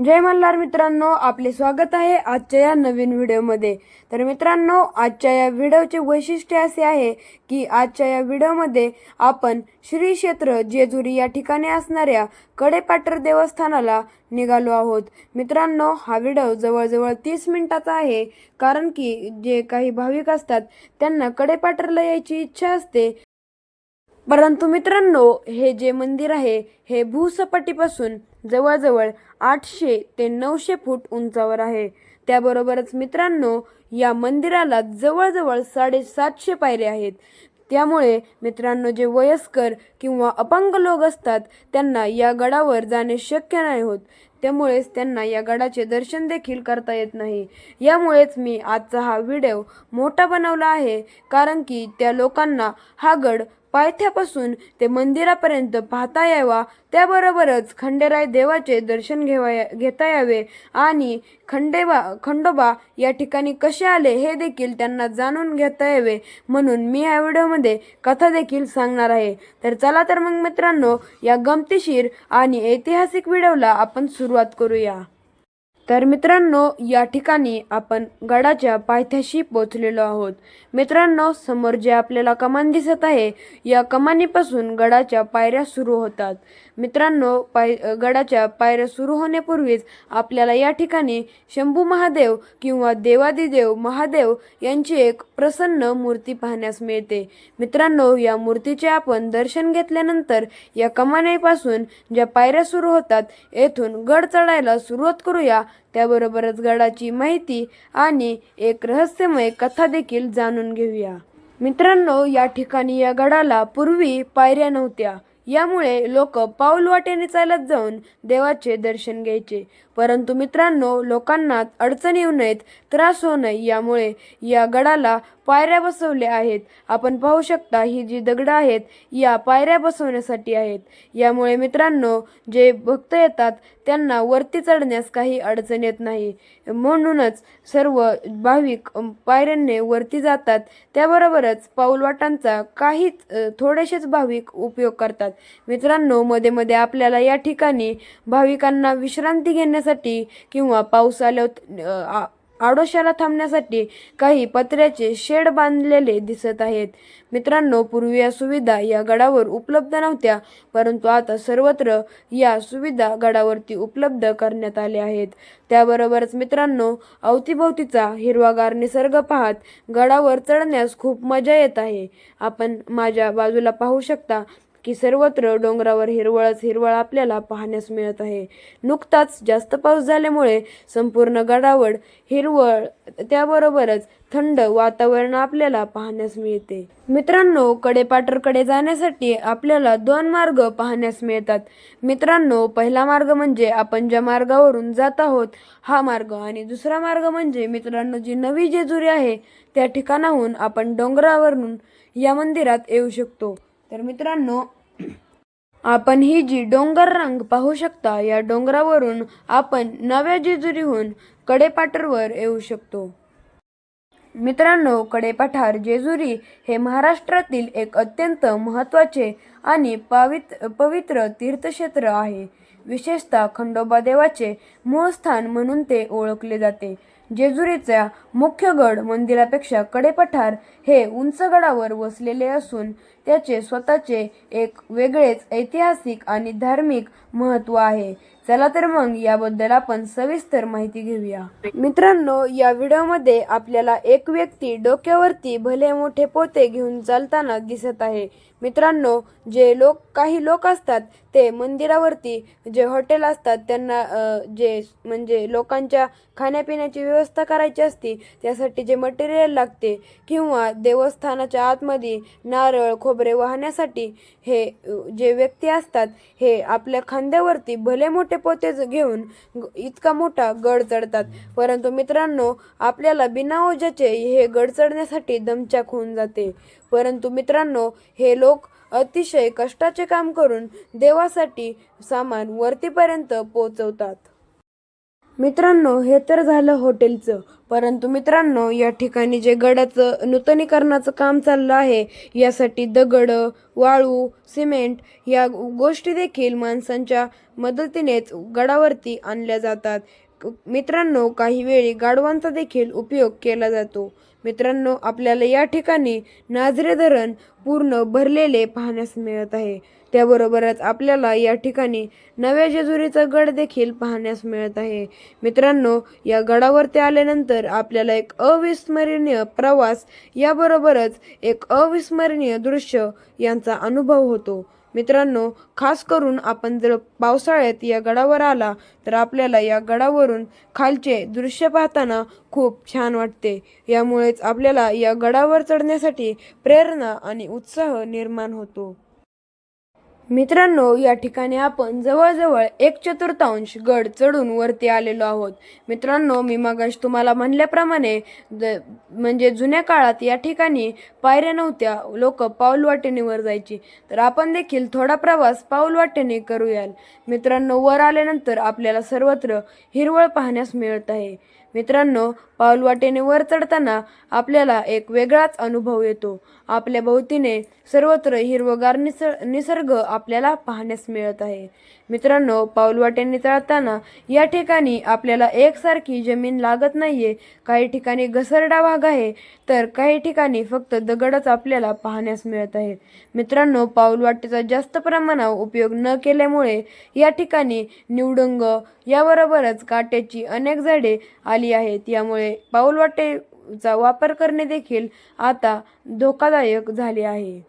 जय मल्हार मित्रांनो आपले स्वागत आहे आजच्या या नवीन व्हिडिओमध्ये. तर मित्रांनो आजच्या या व्हिडिओचे वैशिष्ट्य असे आहे की आजच्या या व्हिडिओमध्ये आपण श्री क्षेत्र जेजुरी या ठिकाणी असणाऱ्या कडेपाटर देवस्थानाला निघालो आहोत. मित्रांनो हा व्हिडिओ जवळजवळ तीस मिनिटाचा आहे कारण की जे काही भाविक असतात त्यांना कडेपाटरला यायची इच्छा असते. परंतु मित्रांनो हे जे मंदिर आहे हे भूसपाटीपासून जवळजवळ आठशे ते नऊशे फूट उंचावर आहे. त्याबरोबरच मित्रांनो या मंदिराला जवळजवळ साडेसातशे पायऱ्या आहेत. त्यामुळे मित्रांनो जे वयस्कर किंवा अपंग लोक असतात त्यांना या गडावर जाणे शक्य नाही होत. त्यामुळेच त्यांना या गडाचे दर्शन देखील करता येत नाही. यामुळेच मी आजचा हा व्हिडिओ मोठा बनवला आहे कारण की त्या लोकांना हा गड पायथ्यापासून ते मंदिरापर्यंत पाहता यावा. त्याबरोबरच खंडेराय देवाचे दर्शन घेवा घेता यावे. आणि खंडेबा खंडोबा या ठिकाणी कसे आले हे देखील त्यांना जाणून घेता यावे. म्हणून मी या व्हिडिओमध्ये कथा देखील सांगणार आहे. तर चला तर मग मित्रांनो या गमतीशीर आणि ऐतिहासिक व्हिडिओला आपण सुरुवात करूया. तर मित्रांनो या ठिकाणी आपण गडाच्या पायथ्याशी पोचलेलो आहोत. मित्रांनो समोर जे आपल्याला कमान दिसत आहे या कमानीपासून गडाच्या पायऱ्या सुरू होतात. मित्रांनो पाय गडाच्या पायऱ्या सुरू होण्यापूर्वीच आपल्याला या ठिकाणी शंभू महादेव किंवा देवादिदेव महादेव यांची एक प्रसन्न मूर्ती पाहण्यास मिळते. मित्रांनो या मूर्तीचे आपण दर्शन घेतल्यानंतर या कमानीपासून ज्या पायऱ्या सुरू होतात येथून गड चढायला सुरुवात करूया. त्याबरोबरच गडाची माहिती आणि एक रहस्यमय कथा देखील जाणून घेऊया. मित्रांनो या ठिकाणी या गडाला पूर्वी पायऱ्या नव्हत्या. यामुळे लोक पाऊल वाटेने चालत जाऊन देवाचे दर्शन घ्यायचे. परंतु मित्रांनो लोकांना अडचण येऊ नयेत त्रास होऊ नये यामुळे या गडाला पायऱ्या बसवल्या आहेत. आपण पाहू शकता ही जी दगडं आहेत या पायऱ्या बसवण्यासाठी आहेत. यामुळे मित्रांनो जे भक्त येतात त्यांना वरती चढण्यास काही अडचण येत नाही. म्हणूनच सर्व भाविक पायऱ्यांनी वरती जातात. त्याबरोबरच पाऊलवाटांचा काहीच थोडेसेच भाविक उपयोग करतात. मित्रांनो मध्ये मध्ये आपल्याला या ठिकाणी भाविकांना विश्रांती घेण्यासाठी किंवा पाऊस आल्यावर आडोशाला थांबण्यासाठी काही पत्र्याचे शेड बांधलेले दिसत आहेत. मित्रांनो पूर्वी या सुविधा या गडावर उपलब्ध नव्हत्या परंतु आता सर्वत्र या सुविधा गडावरती उपलब्ध करण्यात आल्या आहेत. त्याबरोबरच मित्रांनो अवतीभोवतीचा हिरवागार निसर्ग पाहत गडावर चढण्यास खूप मजा येत आहे. आपण माझ्या बाजूला पाहू शकता की सर्वत्र डोंगरावर हिरवळच हिरवळ आपल्याला पाहण्यास मिळत आहे. नुकताच जास्त पाऊस झाल्यामुळे संपूर्ण गडावड हिरवळ त्याबरोबरच थंड वातावरण आपल्याला पाहण्यास मिळते. मित्रांनो कडेपाटरकडे जाण्यासाठी आपल्याला दोन मार्ग पाहण्यास मिळतात. मित्रांनो पहिला मार्ग म्हणजे आपण ज्या मार्गावरून जात आहोत हा मार्ग आणि दुसरा मार्ग म्हणजे मित्रांनो जी नवी जेजुरी आहे त्या ठिकाणाहून आपण डोंगरावरून या मंदिरात येऊ शकतो. तर मित्रांनो आपण ही जी डोंगर रांग पाहू शकता या डोंगरावरून आपण नव्या जेजुरीहून कडेपाटरवर येऊ शकतो. मित्रांनो कडेपाठार जेजुरी हे महाराष्ट्रातील एक अत्यंत महत्त्वाचे आणि पावित पवित्र तीर्थक्षेत्र आहे. विशेषतः खंडोबा देवाचे मूळ स्थान म्हणून ते ओळखले जाते. जेजुरीचा मुख्य गड मंदिरापेक्षा कडेपठार हे उंच गडावर वसलेले असून त्याचे स्वतःचे एक वेगळेच ऐतिहासिक आणि धार्मिक महत्त्व आहे. चला तर मग याबद्दल आपण सविस्तर माहिती घेऊया. मित्रांनो या व्हिडिओमध्ये आपल्याला एक व्यक्ती डोक्यावरती भले मोठे पोते घेऊन चालताना दिसत आहे. मित्रांनो जे लोक काही लोक असतात ते मंदिरावरती जे हॉटेल असतात त्यांना जे म्हणजे लोकांच्या खाण्यापिण्याची व्यवस्था करायची असते त्यासाठी जे मटेरियल लागते किंवा देवस्थानाच्या आतमध्ये नारळ खोबरे वाहण्यासाठी हे जे व्यक्ती असतात हे आपल्या खांद्यावरती भले मोठे पोते घेऊन इतका मोठा गड चढतात. परंतु मित्रांनो आपल्याला बिना ओझ्याचे हे गड चढण्यासाठी दमचाक होऊन जाते. परंतु मित्रांनो हे लोक अतिशय कष्टाचे काम करून देवासाठी सामान वरतीपर्यंत पोचवतात मित्रांनो हे तर झालं हॉटेलचं. परंतु मित्रांनो या ठिकाणी जे गडाचं नूतनीकरणाचं काम चाललं आहे यासाठी दगड वाळू सिमेंट या गोष्टी देखील माणसांच्या मदतीनेच गडावरती आणल्या जातात. मित्रांनो काही वेळी गाढवांचा देखील उपयोग केला जातो. मित्रांनो आपल्याला या ठिकाणी नाझरे धरण पूर्ण भरलेले पाहण्यास मिळत आहे. त्याबरोबरच आपल्याला या ठिकाणी नव्या जेजुरीचा गड देखील पाहण्यास मिळत आहे. मित्रांनो या गडावरती आल्यानंतर आपल्याला एक अविस्मरणीय प्रवास याबरोबरच एक अविस्मरणीय दृश्य यांचा अनुभव होतो. मित्रांनो खास करून आपण जर पावसाळ्यात या गडावर आला तर आपल्याला या गडावरून खालचे दृश्य पाहताना खूप छान वाटते. यामुळेच आपल्याला या गडावर चढण्यासाठी प्रेरणा आणि उत्साह निर्माण होतो. मित्रांनो या ठिकाणी आपण जवळजवळ एक चतुर्थांश गड चढून वरती आलेलो आहोत. मित्रांनो मी मगाश तुम्हाला म्हणल्याप्रमाणे द- म्हणजे जुन्या काळात या ठिकाणी पायऱ्या नव्हत्या लोक पाऊल वाटेने जायची. तर आपण देखील थोडा प्रवास पाऊल वाटेने करूयाल. मित्रांनो वर आल्यानंतर आपल्याला सर्वत्र हिरवळ पाहण्यास मिळत आहे. मित्रांनो पाऊल वाटेने वर चढताना आपल्याला एक वेगळाच अनुभव येतो. आपल्या भोवतीने सर्वत्र हिरवगार निस निसर्ग आपल्याला पाहण्यास मिळत आहे. मित्रांनो पाऊलवाट्यांनी चढताना या ठिकाणी आपल्याला एकसारखी जमीन लागत नाहीये. काही ठिकाणी घसरडा भाग आहे तर काही ठिकाणी फक्त दगडच आपल्याला पाहण्यास मिळत आहे मित्रांनो पाऊलवाटेचा जास्त प्रमाणावर उपयोग न केल्यामुळे या ठिकाणी निवडुंग याबरोबरच काट्याची अनेक झाडे आली आहेत. यामुळे पाऊलवाटे चा वापर करणे देखील आता धोकादायक झाले आहे.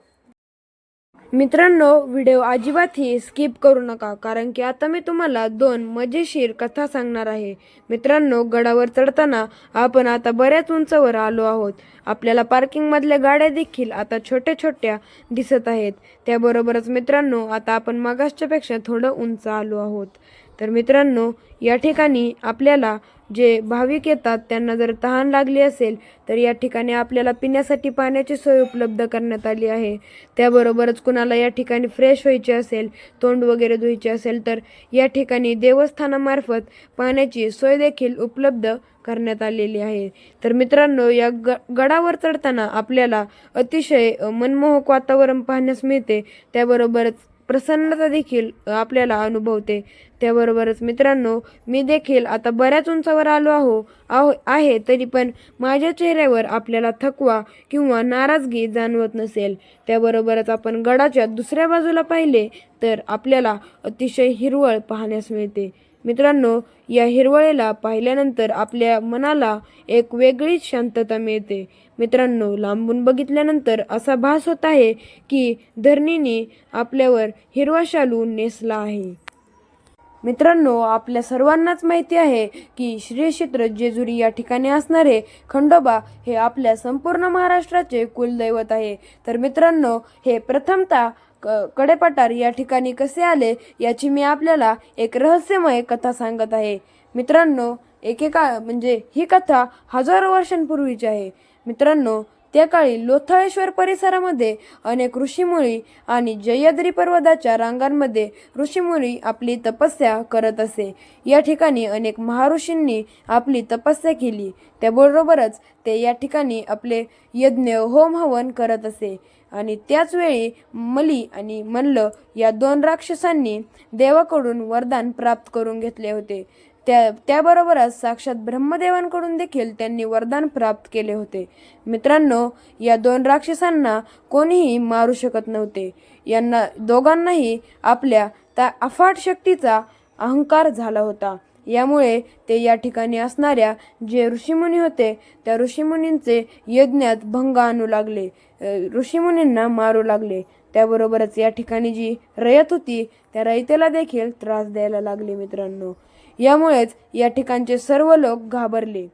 मित्रांनो व्हिडिओ अजिबातही स्किप करू नका कारण की आता मी तुम्हाला दोन मजेशीर कथा सांगणार आहे. मित्रांनो गडावर चढताना आपण आता बऱ्याच उंचावर आलो आहोत. आपल्याला पार्किंगमधल्या गाड्या देखील आता छोट्या छोट्या दिसत आहेत. त्याबरोबरच मित्रांनो आता आपण मागासच्यापेक्षा थोडं उंच आलो आहोत. तर मित्रांनो या ठिकाणी आपल्याला जे भाविक येतात त्यांना जर तहान लागली असेल तर या ठिकाणी आपल्याला पिण्यासाठी पाण्याची सोय उपलब्ध करण्यात आली आहे. त्याबरोबरच कुणाला या ठिकाणी फ्रेश व्हायचे असेल तोंड वगैरे धुवायचे असेल तर या ठिकाणी देवस्थानामार्फत पाण्याची सोय देखील उपलब्ध करण्यात आलेली आहे. तर मित्रांनो या ग गडावर चढताना आपल्याला अतिशय मनमोहक वातावरण पाहण्यास मिळते. त्याबरोबरच प्रसन्नता देखील आपल्याला अनुभवते. त्याबरोबरच मित्रांनो मी देखील आता बऱ्याच उंचावर आलो आहो आहो आहे तरी पण माझ्या चेहऱ्यावर आपल्याला थकवा किंवा नाराजगी जाणवत नसेल. त्याबरोबरच आपण गडाच्या दुसऱ्या बाजूला पाहिले तर आपल्याला अतिशय हिरवळ पाहण्यास मिळते. मित्रांनो या हिरवळीला पाहिल्यानंतर आपल्या मनाला एक वेगळीच शांतता मिळते. मित्रांनो लांबून बघितल्यानंतर असा भास होत आहे की धरणीने आपल्यावर हिरवा शालू नेसला आहे. मित्रांनो आपल्या सर्वांनाच माहिती आहे की श्री क्षेत्र जेजुरी या ठिकाणी असणारे खंडोबा हे आपल्या संपूर्ण महाराष्ट्राचे कुलदैवत आहे. तर मित्रांनो हे प्रथमतः क- कडेपठार या ठिकाणी कसे आले याची मी आपल्याला एक रहस्यमय कथा सांगत आहे. मित्रांनो एकेका म्हणजे ही कथा हजारो वर्षांपूर्वीची आहे. मित्रांनो त्या काळी लोथळेश्वर परिसरामध्ये अनेक ऋषीमुळी आणि जयद्री पर्वताच्या रांगांमध्ये ऋषीमुळी आपली तपस्या करत असे. या ठिकाणी अनेक महाऋषींनी आपली तपस्या केली. त्याबरोबरच ते या ठिकाणी आपले यज्ञ होम हवन करत असे. आणि त्याच वेळी मली आणि मल्ल या दोन राक्षसांनी देवाकडून वरदान प्राप्त करून घेतले होते. त्या त्याबरोबरच साक्षात ब्रह्मदेवांकडून देखील त्यांनी वरदान प्राप्त केले होते. मित्रांनो या दोन राक्षसांना कोणीही मारू शकत नव्हते. यांना दोघांनाही आपल्या त्या अफाट शक्तीचा अहंकार झाला होता. यामुळे ते या ठिकाणी असणाऱ्या जे ऋषीमुनी होते त्या ऋषीमुनींचे यज्ञात भंग आणू लागले. ऋषीमुनींना मारू लागले. त्याबरोबरच या ठिकाणी जी रयत होती त्या रयतेला देखील त्रास द्यायला लागले मित्रांनो. यामुळेच या ठिकाणचे सर्व लोक घाबरले.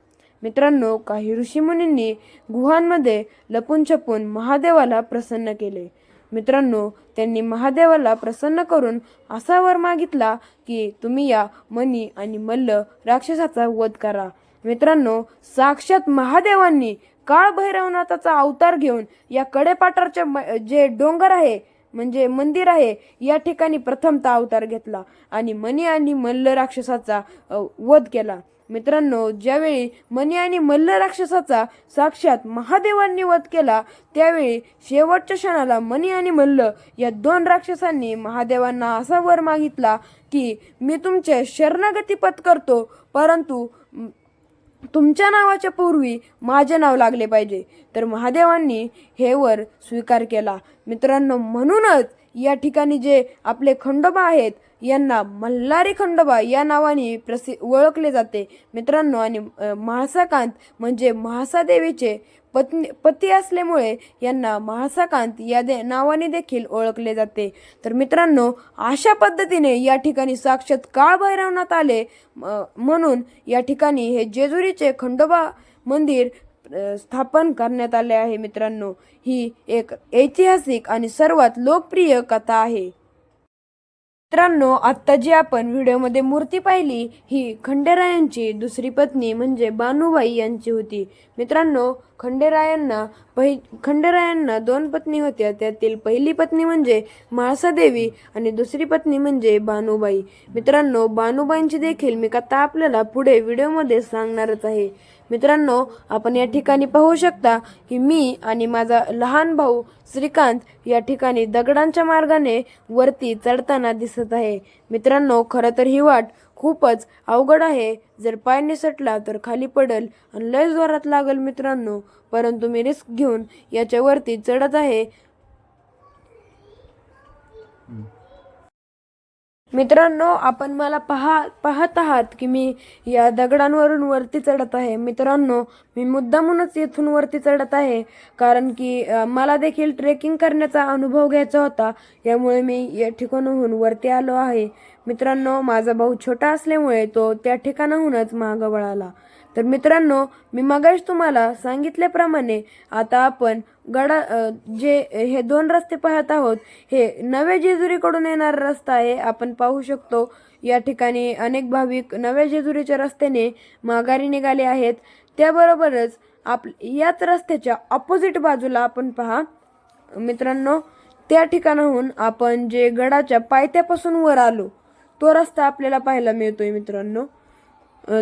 मित्रांनो काही ऋषीमुनींनी गुहांमध्ये लपून छपून महादेवाला प्रसन्न केले. मित्रांनो त्यांनी महादेवाला प्रसन्न करून असा वर मागितला की तुम्ही या मनी आणि मल्ल राक्षसाचा वध करा. मित्रांनो साक्षात महादेवांनी काळ भैरवनाथाचा अवतार घेऊन या कडेपाटारचे म- जे डोंगर आहे म्हणजे मंदिर आहे या ठिकाणी प्रथमतः अवतार घेतला आणि मणी आणि मल्ल राक्षसाचा वध केला. मित्रांनो ज्यावेळी मणी आणि मल्ल राक्षसाचा साक्षात महादेवांनी वध केला त्यावेळी शेवटच्या क्षणाला मणी आणि मल्ल या दोन राक्षसांनी महादेवांना असा वर मागितला की मी तुमचे शरणागती पत्करतो परंतु तुमच्या नावाच्या पूर्वी माझे नाव लागले पाहिजे. तर महादेवांनी हे वर स्वीकार केला. मित्रांनो म्हणूनच या ठिकाणी जे आपले खंडोबा आहेत यांना मल्हारी खंडोबा या नावाने प्रसि ओळखले जाते. मित्रांनो आणि अ, म्हाळसाकांत म्हणजे म्हाळसादेवीचे पत्नी पती असल्यामुळे यांना म्हाळसाकांत या दे नावाने देखील ओळखले जाते. तर मित्रांनो अशा पद्धतीने या ठिकाणी साक्षात काळ भैरवण्यात आले म- म्हणून या ठिकाणी हे जेजुरीचे खंडोबा मंदिर स्थापन करण्यात आले आहे मित्रांनो. ही एक ऐतिहासिक आणि सर्वात लोकप्रिय कथा आहे. मित्रांनो आत्ता जी आपण व्हिडिओमध्ये मूर्ती पाहिली ही खंडेरायांची दुसरी पत्नी म्हणजे बानुबाई यांची होती. मित्रांनो खंडेरायांना पहि खंडेरायांना दोन पत्नी होत्या. त्यातील पहिली पत्नी म्हणजे म्हाळसादेवी आणि दुसरी पत्नी म्हणजे बानुबाई. मित्रांनो बानुबाईंची देखील मी कथा आपल्याला पुढे व्हिडिओमध्ये सांगणारच आहे. मित्रांनो आपण या ठिकाणी पाहू शकता की मी आणि माझा लहान भाऊ श्रीकांत या ठिकाणी दगडांच्या मार्गाने वरती चढताना दिसत आहे. मित्रांनो खरं तर ही वाट खूपच अवघड आहे. जर पाय निसटला तर खाली पडल आणि लय जोरात लागल मित्रांनो. परंतु मी रिस्क घेऊन याच्यावरती चढत आहे. मित्रांनो आपण मला पहा पाहत आहात की मी या दगडांवरून वरती चढत आहे. मित्रांनो मी मुद्दामूनच येथून वरती चढत आहे. कारण की मला देखील ट्रेकिंग करण्याचा अनुभव घ्यायचा होता. यामुळे मी या ठिकाणाहून वरती आलो आहे. मित्रांनो माझा भाऊ छोटा असल्यामुळे तो त्या ठिकाणाहूनच मागं वळाला. तर मित्रांनो मी मगाश तुम्हाला सांगितल्याप्रमाणे आता आपण गडा जे हे दोन रस्ते पाहत आहोत हे नव्या जेजुरीकडून येणारा रस्ता आहे. आपण पाहू शकतो या ठिकाणी अनेक भाविक नव्या जेजुरीच्या रस्त्याने माघारी निघाले आहेत. त्याबरोबरच आप याच रस्त्याच्या ऑपोजिट बाजूला आपण पहा. मित्रांनो त्या ठिकाणाहून आपण जे गडाच्या पायथ्यापासून वर आलो तो रस्ता आपल्याला पाहायला मिळतोय मित्रांनो.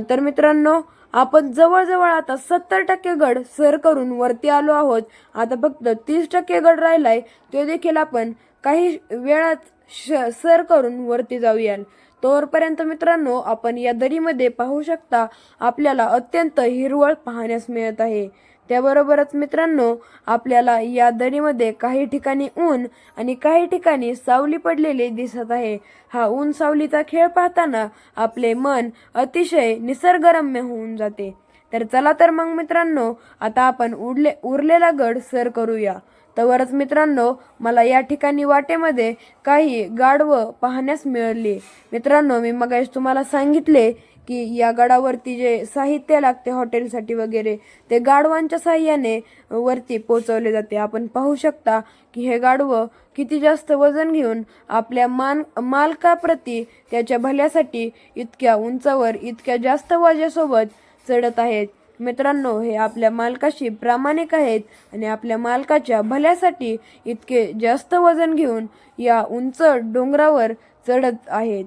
तर मित्रांनो आपण जवळजवळ आता सत्तर टक्के गड सर करून वरती आलो आहोत. आता फक्त तीस टक्के गड राहिलाय तो देखील आपण काही वेळात श सर करून वरती जाऊयाल. तोवरपर्यंत मित्रांनो आपण या दरीमध्ये पाहू शकता आपल्याला अत्यंत हिरवळ पाहण्यास मिळत आहे. त्याबरोबरच मित्रांनो आपल्याला या दरीमध्ये काही ठिकाणी ऊन आणि काही ठिकाणी सावली पडलेली दिसत आहे. हा ऊन सावलीचा खेळ पाहताना आपले मन अतिशय निसर्गरम्य होऊन जाते. तर चला तर मग मित्रांनो आता आपण उडले उरलेला गड सर करूया. तवरच मित्रांनो मला या ठिकाणी वाटेमध्ये काही गाढवं पाहण्यास मिळाली. मित्रांनो मी मग तुम्हाला सांगितले की या गडावरती जे साहित्य लागते हॉटेलसाठी वगैरे ते गाढवांच्या साह्याने वरती पोचवले जाते. आपण पाहू शकता की हे गाढवं किती जास्त वजन घेऊन आपल्या मान मालकाप्रती त्याच्या भल्यासाठी इतक्या उंचावर इतक्या जास्त वाजेसोबत चढत आहेत. मित्रांनो हे आपल्या मालकाशी प्रामाणिक आहेत आणि आपल्या मालकाच्या भल्यासाठी इतके जास्त वजन घेऊन या उंच डोंगरावर चढत आहेत.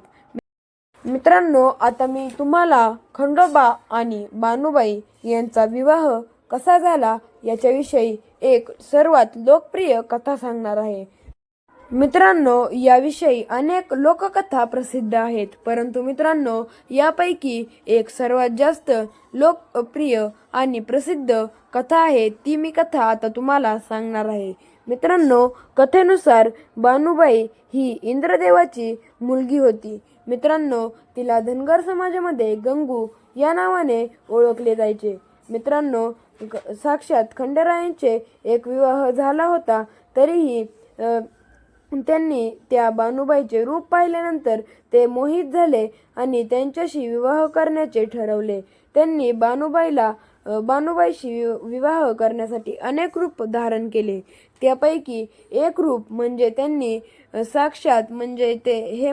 मित्रांनो आता मी तुम्हाला खंडोबा आणि बानुबाई यांचा विवाह कसा झाला याच्याविषयी एक सर्वात लोकप्रिय कथा सांगणार आहे. मित्रांनो याविषयी अनेक लोककथा प्रसिद्ध आहेत परंतु मित्रांनो यापैकी एक सर्वात जास्त लोकप्रिय आणि प्रसिद्ध कथा आहे ती मी कथा आता तुम्हाला सांगणार आहे. मित्रांनो कथेनुसार बानुबाई ही इंद्रदेवाची मुलगी होती. मित्रांनो तिला धनगर समाजामध्ये गंगू या नावाने ओळखले जायचे. मित्रांनो साक्षात खंडरायांचे एक विवाह झाला होता तरीही त्यांनी त्या बानुबाईचे रूप पाहिल्यानंतर ते मोहित झाले आणि त्यांच्याशी विवाह करण्याचे ठरवले. त्यांनी बानुबाईला बानुबाईशी विवाह करण्यासाठी अनेक रूप धारण केले. त्यापैकी एक रूप म्हणजे त्यांनी साक्षात म्हणजे ते हे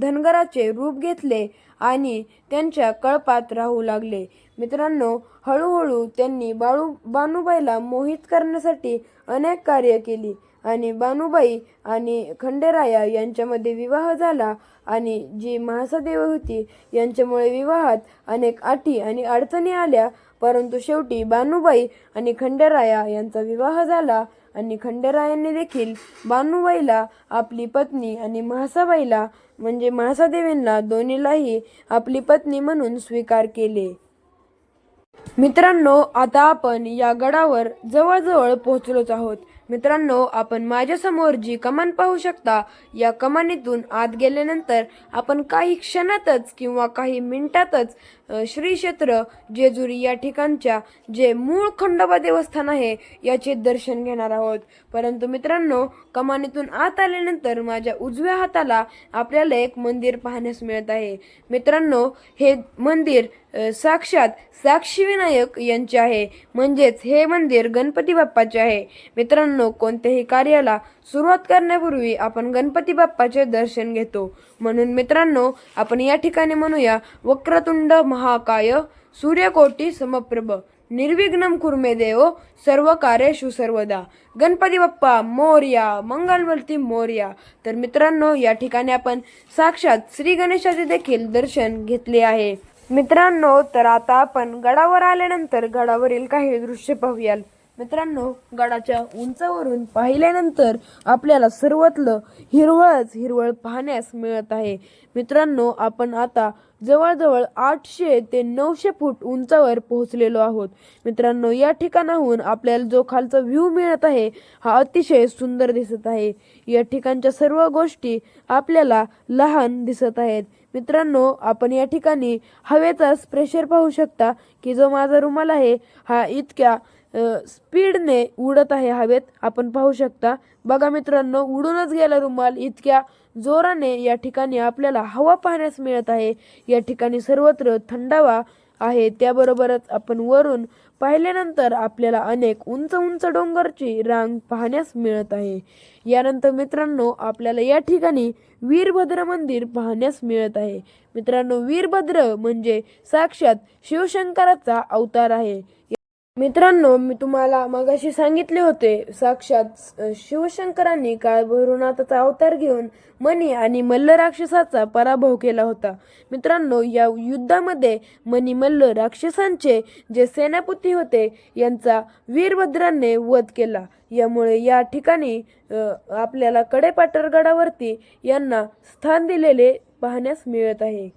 धनगराचे रूप घेतले आणि त्यांच्या कळपात राहू लागले. मित्रांनो हळूहळू त्यांनी बाळू बानुबाईला मोहित करण्यासाठी अनेक कार्य केली आणि बानुबाई आणि खंडेराया यांच्यामध्ये विवाह झाला आणि जी महासदेव होती यांच्यामुळे विवाहात अनेक अटी आणि अडचणी आल्या परंतु शेवटी बानुबाई आणि खंडेराया यांचा विवाह झाला आणि खंडेरायांनी देखील बानुबाईला आपली पत्नी आणि म्हासाबाईला म्हणजे म्हासादेवींना दोन्हीलाही आपली पत्नी म्हणून स्वीकार केले. मित्रांनो आता आपण या गडावर जवळजवळ पोहोचलोच आहोत. मित्रांनो आपण माझ्यासमोर जी कमान पाहू शकता या कमानीतून आत गेल्यानंतर आपण काही क्षणातच किंवा काही मिनिटातच श्री क्षेत्र जेजुरी या ठिकाणच्या जे मूळ खंडोबा देवस्थान आहे याचे दर्शन घेणार आहोत. परंतु मित्रांनो कमानीतून आत आल्यानंतर माझ्या उजव्या हाताला आपल्याला एक मंदिर पाहण्यास मिळत आहे. मित्रांनो हे मंदिर साक्षात साक्षी विनायक यांचे आहे. म्हणजेच हे मंदिर गणपती बाप्पाचे आहे. मित्रांनो कोणत्याही कार्याला सुरुवात करण्यापूर्वी आपण गणपती बाप्पाचे दर्शन घेतो. म्हणून मित्रांनो आपण या ठिकाणी म्हणूया वक्रतुंड महाकाय सूर्यकोटी समप्रभ निर्विघ्नम कुर्मे देव सर्व कार्येषु सर्वदा गणपती बाप्पा मोर्या मंगलमूर्ती मोर्या. तर मित्रांनो या ठिकाणी आपण साक्षात श्री गणेशाचे देखील दर्शन घेतले आहे. मित्रांनो तर आता आपण गडावर आल्यानंतर गडावरील काही दृश्य पाहूयाल मित्रांनो गडाच्या उंचावरून पाहिल्यानंतर आपल्याला सर्वतलं हिरवळच हिरवळ पाहण्यास मिळत आहे. मित्रांनो आपण आता जवळजवळ आठशे ते नऊशे फूट उंचावर पोहोचलेलो आहोत. मित्रांनो या ठिकाणाहून आपल्याला जो खालचा व्ह्यू मिळत आहे हा अतिशय सुंदर दिसत आहे. या ठिकाणच्या सर्व गोष्टी आपल्याला लहान दिसत आहेत. मित्रांनो आपण या ठिकाणी हवेचाच प्रेशर पाहू शकता की जो माझा रुमाल आहे हा इतक्या स्पीडने उडत आहे हवेत. आपण पाहू शकता बघा मित्रांनो उडूनच गेला रुमाल. इतक्या जोराने या ठिकाणी आपल्याला हवा पाहण्यास मिळत आहे. या ठिकाणी सर्वत्र थंडावा आहे. त्याबरोबरच आपण वरून पाहिल्यानंतर आपल्याला अनेक उंच उंच डोंगरची रांग पाहण्यास मिळत आहे. यानंतर मित्रांनो आपल्याला या ठिकाणी वीरभद्र मंदिर पाहण्यास मिळत आहे. मित्रांनो वीरभद्र म्हणजे साक्षात शिवशंकराचा अवतार आहे. मित्रांनो मी तुम्हाला मगाशी सांगितले होते साक्षात शिवशंकरांनी काळभैरवनाथाचा अवतार घेऊन मणी आणि मल्ल राक्षसाचा पराभव केला होता. मित्रांनो या युद्धामध्ये मणी मल्ल राक्षसांचे जे सेनापती होते यांचा वीरभद्राने वध केला. यामुळे या ठिकाणी आपल्याला कडेपाटरगडावरती यांना स्थान दिलेले पाहण्यास मिळत आहे.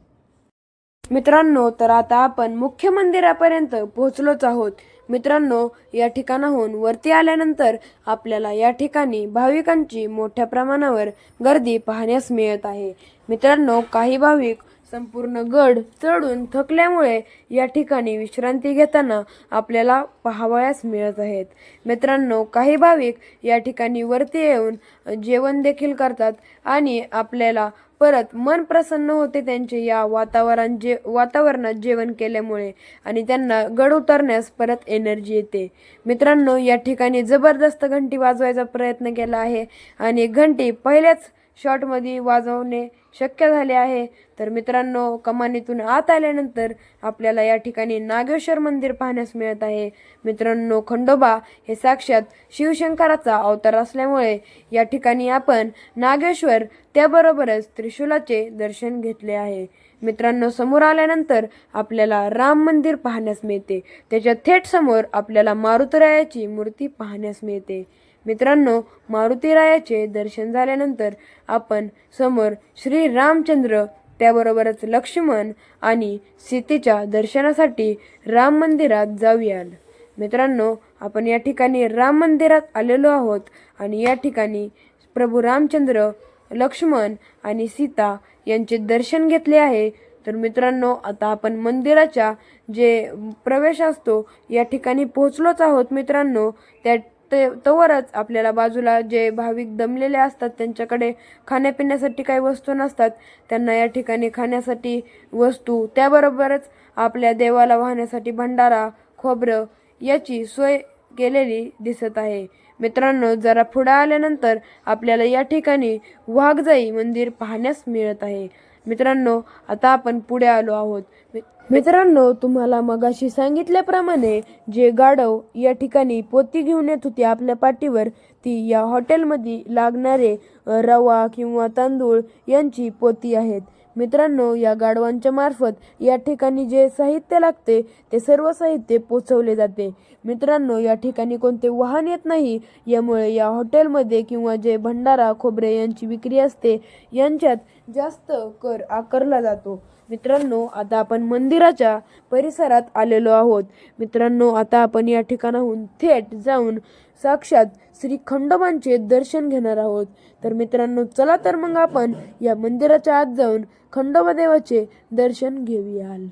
मित्रांनो तर आता आपण मुख्य मंदिरापर्यंत पोहोचलोच आहोत. मित्रांनो या ठिकाणाहून वरती आल्यानंतर आपल्याला या ठिकाणी भाविकांची मोठ्या प्रमाणावर गर्दी पाहण्यास मिळत आहे. मित्रांनो काही भाविक संपूर्ण गड चढून थकल्यामुळे या ठिकाणी विश्रांती घेताना आपल्याला पाहावयास मिळत आहेत. मित्रांनो काही भाविक या ठिकाणी वरती येऊन जेवण देखील करतात आणि आपल्याला परत मन प्रसन्न होते त्यांचे या वातावरण जे वातावरणात जेवण केल्यामुळे आणि त्यांना गड उतरण्यास परत एनर्जी येते. मित्रांनो या ठिकाणी जबरदस्त घंटी वाजवायचा प्रयत्न केला आहे आणि घंटी पहिल्याच शॉटमध्ये वाजवणे शक्य झाले आहे. तर मित्रांनो कमानीतून आत आल्यानंतर आपल्याला या ठिकाणी नागेश्वर मंदिर पाहण्यास मिळत आहे. मित्रांनो खंडोबा हे साक्षात शिवशंकराचा अवतार असल्यामुळे या ठिकाणी आपण नागेश्वर त्याबरोबरच त्रिशूलाचे दर्शन घेतले आहे. मित्रांनो समोर आल्यानंतर आपल्याला राम मंदिर पाहण्यास मिळते. त्याच्या थेट समोर आपल्याला मारुतरायाची मूर्ती पाहण्यास मिळते. मित्रांनो मारुतीरायाचे दर्शन झाल्यानंतर आपण समोर श्री रामचंद्र त्याबरोबरच लक्ष्मण आणि सीतेच्या दर्शनासाठी राम मंदिरात जाऊयाल मित्रांनो आपण या ठिकाणी राम मंदिरात आलेलो आहोत आणि या ठिकाणी प्रभू रामचंद्र लक्ष्मण आणि सीता यांचे दर्शन घेतले आहे. तर मित्रांनो आता आपण मंदिराच्या जे प्रवेश असतो या ठिकाणी पोहोचलोच आहोत मित्रांनो. त्या ते तवरच आपल्याला बाजूला जे भाविक दमलेले असतात त्यांच्याकडे खाण्यापिण्यासाठी काही वस्तू नसतात त्यांना या ठिकाणी खाण्यासाठी वस्तू त्याबरोबरच आपल्या देवाला वाहण्यासाठी भंडारा खोबरं याची सोय केलेली दिसत आहे. मित्रांनो जरा पुढे आल्यानंतर आपल्याला या ठिकाणी वाघजाई मंदिर पाहण्यास मिळत आहे. मित्रांनो आता आपण पुढे आलो आहोत. मि- मित्रांनो तुम्हाला मगाशी सांगितल्याप्रमाणे जे गाढव या ठिकाणी पोती घेऊन येत होती आपल्या पाठीवर ती या हॉटेलमध्ये लागणारे रवा किंवा तांदूळ यांची पोती आहेत. मित्रांनो या गाढवांच्या मार्फत या ठिकाणी जे साहित्य लागते ते सर्व साहित्य पोचवले जाते. मित्रांनो या ठिकाणी कोणते वाहन येत नाही यामुळे या हॉटेलमध्ये किंवा जे भंडारा खोबरे यांची विक्री असते यांच्यात जास्त कर आकारला जातो. मित्रांनो आता आपण मंदिराच्या परिसरात आलेलो आहोत. मित्रांनो आता आपण या ठिकाणाहून थेट जाऊन साक्षात श्री खंडोबांचे दर्शन घेणार आहोत. तर मित्रांनो चला तर मग आपण या मंदिराच्या आत जाऊन खंडोबा देवाचे दर्शन घेऊयाल.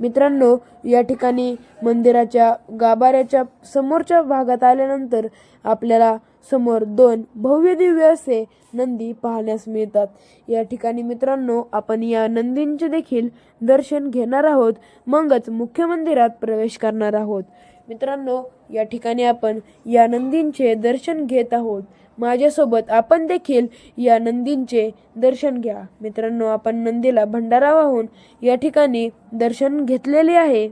मित्रांनो या ठिकाणी मंदिराच्या गाभाऱ्याच्या समोरच्या भागात आल्यानंतर आपल्याला समोर दोन भव्य दिव्य असे नंदी पाहण्यास मिळतात. या ठिकाणी मित्रांनो आपण या नंदींचे देखील दर्शन घेणार आहोत. मगच मुख्य मंदिरात प्रवेश करणार आहोत. मित्रांनो या ठिकाणी आपण या नंदींचे दर्शन घेत आहोत. माझ्यासोबत आपण देखील या नंदींचे दर्शन घ्या. मित्रांनो आपण नंदीला भंडारा वाहून या ठिकाणी दर्शन घेतलेले आहे.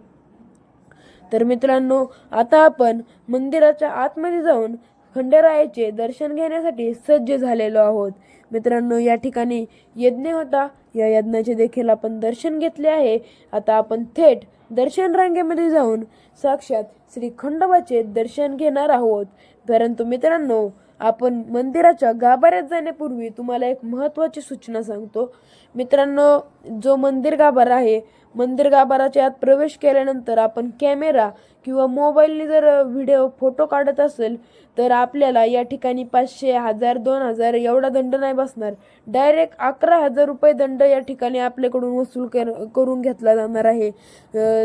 तर मित्रांनो आता आपण मंदिराच्या आतमध्ये जाऊन खंडेरायाचे दर्शन घेण्यासाठी सज्ज झालेलो आहोत. मित्रांनो या ठिकाणी यज्ञ होता. या यज्ञाचे देखील आपण दर्शन घेतले आहे. आता आपण थेट दर्शन रांगेमध्ये जाऊन साक्षात श्री खंडोबाचे दर्शन घेणार आहोत. परंतु मित्रांनो आपण मंदिराच्या गाभाऱ्यात जाण्यापूर्वी तुम्हाला एक महत्त्वाची सूचना सांगतो. मित्रांनो जो मंदिर गाभारा आहे मंदिर गाभाराच्या आत प्रवेश केल्यानंतर आपण कॅमेरा किंवा मोबाईलने जर व्हिडिओ फोटो काढत असेल तर आपल्याला या ठिकाणी पाचशे हजार दोन हजार एवढा दंड नाही बसणार. डायरेक्ट अकरा हजार रुपये दंड या ठिकाणी आपल्याकडून वसूल कर करून घेतला जाणार आहे.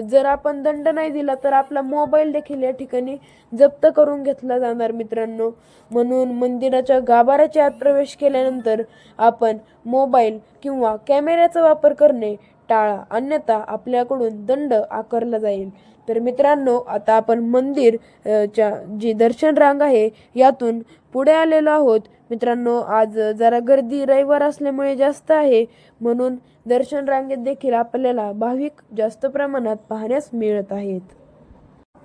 जर आपण दंड नाही दिला तर आपला मोबाईल देखील या ठिकाणी जप्त करून घेतला जाणार मित्रांनो. म्हणून मंदिराच्या गाभाराच्या आत प्रवेश केल्यानंतर आपण मोबाईल किंवा कॅमेऱ्याचा वापर करणे टाळा. अन्यथा आपल्याकडून दंड आकारला जाईल. तर मित्रांनो आता आपण मंदिर च्या जी दर्शन रांग आहे यातून पुढे आलेलो आहोत. मित्रांनो आज जरा गर्दी रविवार असल्यामुळे जास्त आहे. म्हणून दर्शन रांगेत देखील आपल्याला भाविक जास्त प्रमाणात पाहण्यास मिळत आहेत.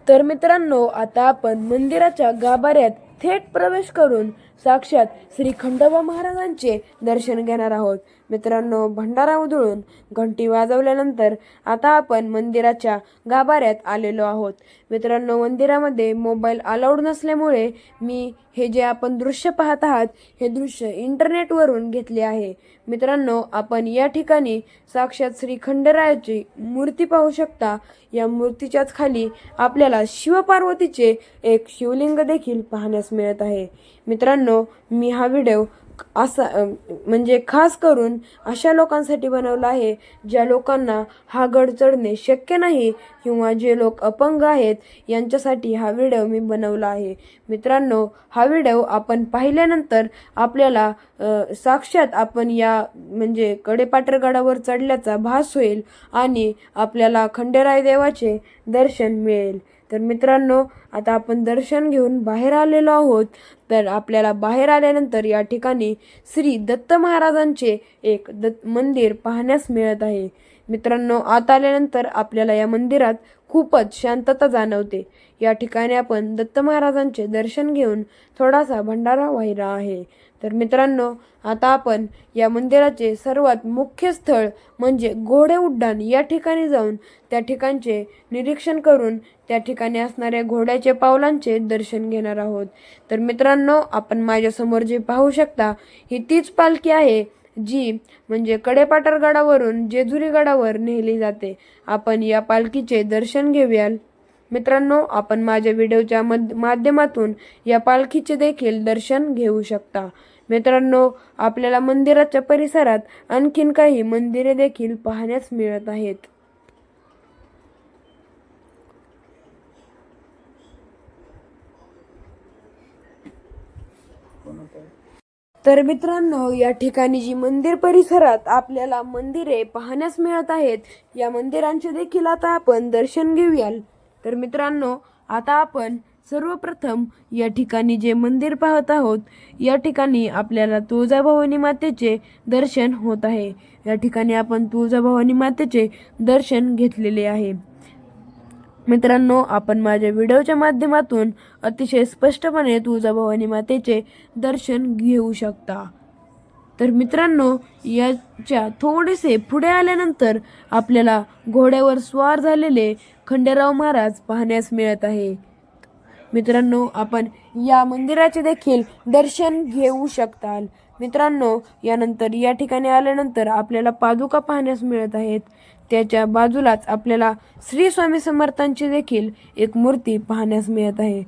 तर मित्रांनो आता आपण मंदिराच्या गाभाऱ्यात थेट प्रवेश करून साक्षात श्री खंडोबा महाराजांचे दर्शन घेणार आहोत. मित्रांनो भंडारा उधळून घंटी वाजवल्यानंतर आता आपण मंदिराच्या गाभाऱ्यात आलेलो आहोत. मित्रांनो मंदिरामध्ये मोबाईल अलाउड नसल्यामुळे मी हे जे आपण दृश्य पाहत आहात हे दृश्य इंटरनेटवरून घेतले आहे. मित्रांनो आपण या ठिकाणी साक्षात श्री खंडरायाची मूर्ती पाहू शकता. या मूर्तीच्याच खाली आपल्याला शिवपार्वतीचे एक शिवलिंग देखील पाहण्यास मिळत आहे. मित्रांनो मी हा व्हिडिओ असा म्हणजे खास करून अशा लोकांसाठी बनवला आहे ज्या लोकांना हा गड चढणे शक्य नाही किंवा जे लोक अपंग आहेत यांच्यासाठी हा व्हिडिओ मी बनवला आहे. मित्रांनो हा व्हिडिओ आपण पाहिल्यानंतर आपल्याला साक्षात आपण या म्हणजे कडेपाटर गडावर चढल्याचा भास होईल आणि आपल्याला खंडेराय देवाचे दर्शन मिळेल. तर मित्रांनो आता आपण दर्शन घेऊन बाहेर आलेलो आहोत. तर आपल्याला बाहेर आल्यानंतर या ठिकाणी श्री दत्त महाराजांचे एक दत्त मंदिर पाहण्यास मिळत आहे. मित्रांनो आत आल्यानंतर आपल्याला या मंदिरात खूपच शांतता जाणवते. या ठिकाणी आपण दत्त महाराजांचे दर्शन घेऊन थोडासा भंडारा व्हायला आहे. तर मित्रांनो आता आपण या मंदिराचे सर्वात मुख्य स्थळ म्हणजे घोडे उड्डाण या ठिकाणी जाऊन त्या ठिकाणचे निरीक्षण करून त्या ठिकाणी असणाऱ्या घोड्याचे पावलांचे दर्शन घेणार आहोत. तर मित्रांनो आपण माझ्यासमोर जे पाहू शकता ही तीच पालखी आहे जी म्हणजे कडेपाटर गडावरून जेजुरी गडावर नेली जाते. आपण या पालखीचे दर्शन घेऊयाल. मित्रांनो आपण माझ्या व्हिडिओच्या मद माध्यमातून या पालखीचे देखील दर्शन घेऊ शकता. मित्रांनो आपल्याला मंदिराच्या परिसरात आणखीन काही मंदिरे देखील पाहण्यास मिळत आहेत. तर मित्रांनो या ठिकाणी जी मंदिर परिसरात आपल्याला मंदिरे पाहण्यास मिळत आहेत या मंदिरांचे देखील आता आपण दर्शन घेऊयाल. तर मित्रांनो आता आपण सर्वप्रथम या ठिकाणी जे मंदिर पाहत आहोत या ठिकाणी आपल्याला तुळजाभवानी मातेचे दर्शन होत आहे. या ठिकाणी आपण तुळजाभवानी मातेचे दर्शन घेतलेले आहे. मित्रांनो आपण माझ्या व्हिडिओच्या माध्यमातून अतिशय स्पष्टपणे तुळजाभवानी मातेचे दर्शन घेऊ शकता. तर मित्रांनो याच्या थोडेसे पुढे आल्यानंतर आपल्याला घोड्यावर स्वार झालेले खंडेराव महाराज पाहण्यास मिळत आहे. मित्रांनो आपण या मंदिराचे देखील दर्शन घेऊ शकताल. मित्रांनो यानंतर या ठिकाणी आल्यानंतर आपल्याला पादुका पाहण्यास मिळत आहेत. त्याच्या बाजूलाच आपल्याला श्री स्वामी समर्थांची देखील एक मूर्ती पाहण्यास मिळत आहे.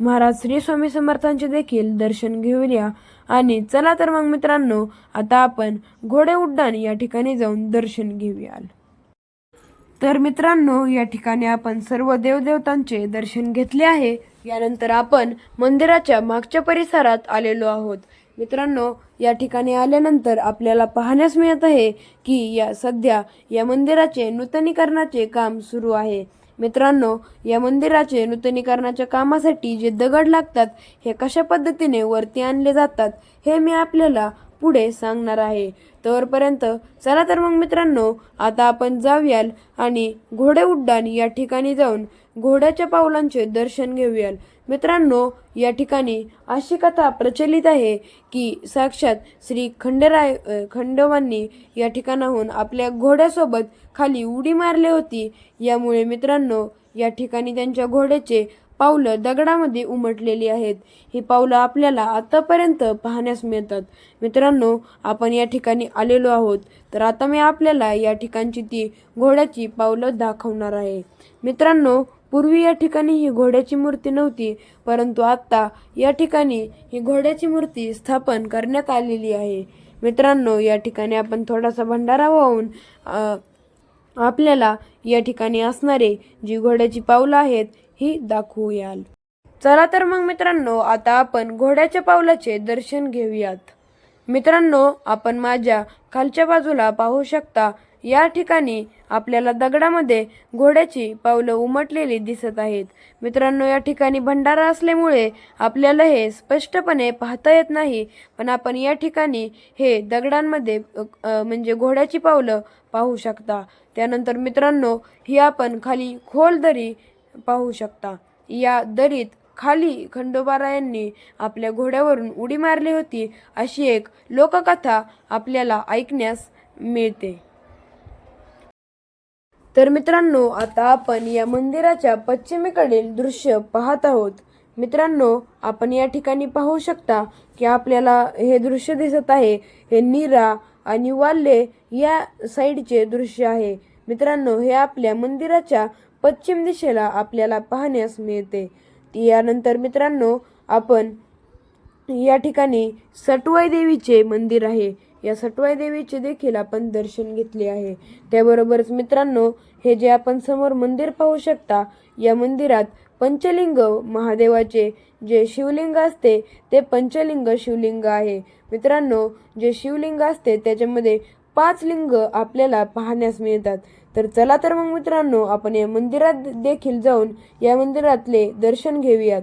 महाराज श्री स्वामी समर्थांचे देखील दर्शन घेऊया आणि चला तर मग मित्रांनो आता आपण घोडे उड्डाण या ठिकाणी जाऊन दर्शन घेऊया तर मित्रांनो या ठिकाणी आपण सर्व देवदेवतांचे दर्शन घेतले आहे. यानंतर आपण मंदिराच्या मागच्या परिसरात आलेलो आहोत. मित्रांनो या ठिकाणी आल्यानंतर आपल्याला पाहण्यास मिळत आहे की या सध्या या मंदिराचे नूतनीकरणाचे काम सुरू आहे. मित्रांनो या मंदिराचे नूतनीकरणाच्या कामासाठी जे दगड लागतात हे कशा पद्धतीने वरती आणले जातात हे मी आपल्याला पुढे सांगणार आहे. तोपर्यंत चला तर मग मित्रांनो आता आपण जाऊयाल आणि घोडे उड्डाण या ठिकाणी जाऊन घोड्याच्या पावलांचे दर्शन घेऊयाल. मित्रांनो या ठिकाणी अशी कथा प्रचलित आहे की साक्षात श्री खंडेराय अ, खंडोबांनी या ठिकाणाहून आपल्या घोड्यासोबत खाली उडी मारली होती. यामुळे मित्रांनो या ठिकाणी त्यांच्या घोड्याचे पावलं दगडामध्ये उमटलेली आहेत. ही पावलं आपल्याला आतापर्यंत पाहण्यास मिळतात. मित्रांनो आपण या ठिकाणी आलेलो आहोत. तर आता मी आपल्याला या ठिकाणची ती घोड्याची पावलं दाखवणार आहे. मित्रांनो पूर्वी या ठिकाणी ही घोड्याची मूर्ती नव्हती परंतु आता या ठिकाणी ही घोड्याची मूर्ती स्थापन करण्यात आलेली आहे. मित्रांनो या ठिकाणी आपण थोडासा भंडारा वाहून आपल्याला या ठिकाणी असणारे जी घोड्याची पावलं आहेत ही दाखवूयाल. चला तर मग मित्रांनो आता आपण घोड्याच्या पावलाचे दर्शन घेऊयात. मित्रांनो आपण माझ्या खालच्या बाजूला पाहू शकता या ठिकाणी आपल्याला दगडामध्ये घोड्याची पावलं उमटलेली दिसत आहेत. मित्रांनो या ठिकाणी भंडारा असल्यामुळे आपल्याला हे स्पष्टपणे पाहता येत नाही पण आपण या ठिकाणी हे दगडांमध्ये म्हणजे घोड्याची पावलं पाहू शकता. त्यानंतर मित्रांनो ही आपण खाली खोल दरी पाहू शकता. या दरीत खाली खंडोबारायांनी आपल्या घोड्यावरून उडी मारली होती अशी एक लोककथा आपल्याला ऐकण्यास मिळते. तर मित्रांनो आता आपण या मंदिराच्या पश्चिमेकडील दृश्य पाहत आहोत. मित्रांनो आपण या ठिकाणी पाहू शकता की आपल्याला हे दृश्य दिसत आहे. हे नीरा आणि वाल्ले या साईडचे दृश्य आहे. मित्रांनो हे आपल्या मंदिराच्या पश्चिम दिशेला आपल्याला पाहण्यास मिळते. यानंतर मित्रांनो आपण या ठिकाणी सटवाई देवीचे मंदिर आहे. या सटवाई देवीचे देखील आपण दर्शन घेतले आहे. त्याबरोबरच मित्रांनो हे जे आपण समोर मंदिर पाहू शकता या मंदिरात पंचलिंग महादेवाचे जे शिवलिंग असते ते पंचलिंग शिवलिंग आहे. मित्रांनो जे शिवलिंग असते त्याच्यामध्ये पाच लिंग आपल्याला पाहण्यास मिळतात. तर चला तर मग मित्रांनो आपण या मंदिरात देखील जाऊन या मंदिरातले दर्शन घेऊयात.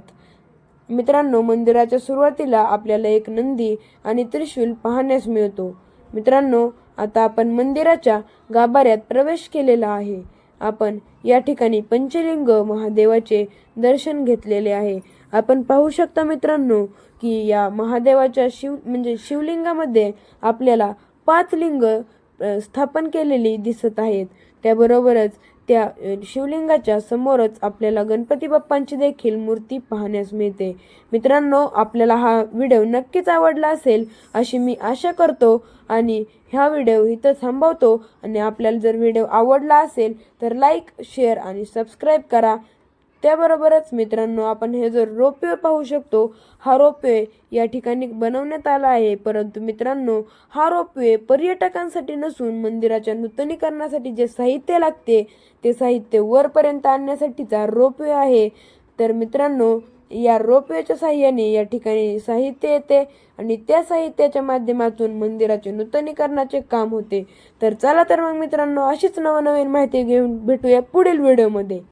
मित्रांनो मंदिराच्या सुरुवातीला आपल्याला एक नंदी आणि त्रिशूल पाहण्यास मिळतो. मित्रांनो आता आपण मंदिराच्या गाभाऱ्यात प्रवेश केलेला आहे. आपण या ठिकाणी पंचलिंग महादेवाचे दर्शन घेतलेले आहे. आपण पाहू शकता मित्रांनो की या महादेवाच्या शिव म्हणजे शिवलिंगामध्ये आपल्याला पाच लिंग स्थापन केलेली दिसत आहेत. त्याबरोबरच त्या शिवलिंगाच्या समोरच आपल्याला गणपती बाप्पांची देखील मूर्ती पाहण्यास मिळते. मित्रांनो आपल्याला हा व्हिडिओ नक्कीच आवडला असेल अशी मी आशा करतो आणि हा व्हिडिओ इथं थांबवतो. आणि आपल्याला जर व्हिडिओ आवडला असेल तर लाईक शेअर आणि सबस्क्राईब करा. त्याबरोबरच मित्रांनो आपण हे जर रोपवे पाहू शकतो हा रोपवे या ठिकाणी बनवण्यात आला आहे. परंतु मित्रांनो हा रोपवे पर्यटकांसाठी नसून मंदिराच्या नूतनीकरणासाठी जे साहित्य लागते ते साहित्य वरपर्यंत आणण्यासाठीचा रोपवे आहे. तर मित्रांनो या रोपवेच्या साह्याने या ठिकाणी साहित्य येते आणि त्या साहित्याच्या माध्यमातून मंदिराचे नूतनीकरणाचे काम होते. तर चला तर मग मित्रांनो अशीच नवनवीन माहिती घेऊन भेटूया पुढील व्हिडिओमध्ये.